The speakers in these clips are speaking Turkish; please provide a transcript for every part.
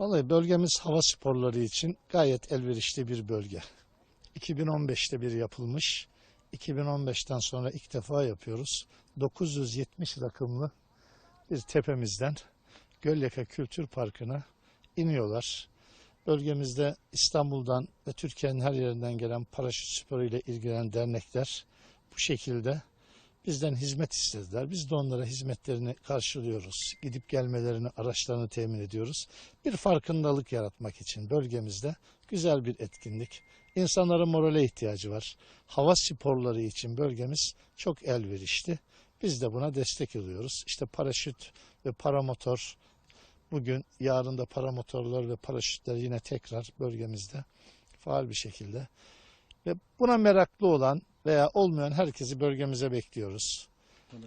Vallahi bölgemiz hava sporları için gayet elverişli bir bölge. 2015'te bir yapılmış. 2015'ten sonra ilk defa yapıyoruz. 970 rakımlı bir tepemizden Gölyaka Kültür Parkı'na iniyorlar. Bölgemizde İstanbul'dan ve Türkiye'nin her yerinden gelen paraşüt sporu ile ilgilenen dernekler bu şekilde bizden hizmet istediler. Biz de onlara hizmetlerini karşılıyoruz. Gidip gelmelerini, araçlarını temin ediyoruz. Bir farkındalık yaratmak için bölgemizde güzel bir etkinlik. İnsanların morale ihtiyacı var. Hava sporları için bölgemiz çok elverişli. Biz de buna destek oluyoruz. İşte paraşüt ve paramotor bugün, yarın da paramotorlar ve paraşütler yine tekrar bölgemizde faal bir şekilde. Ve buna meraklı olan veya olmayan herkesi bölgemize bekliyoruz.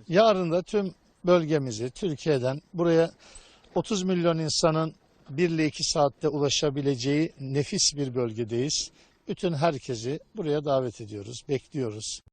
Yarın da tüm bölgemizi Türkiye'den buraya 30 milyon insanın 1 ile 2 saatte ulaşabileceği nefis bir bölgedeyiz. Bütün herkesi buraya davet ediyoruz, bekliyoruz.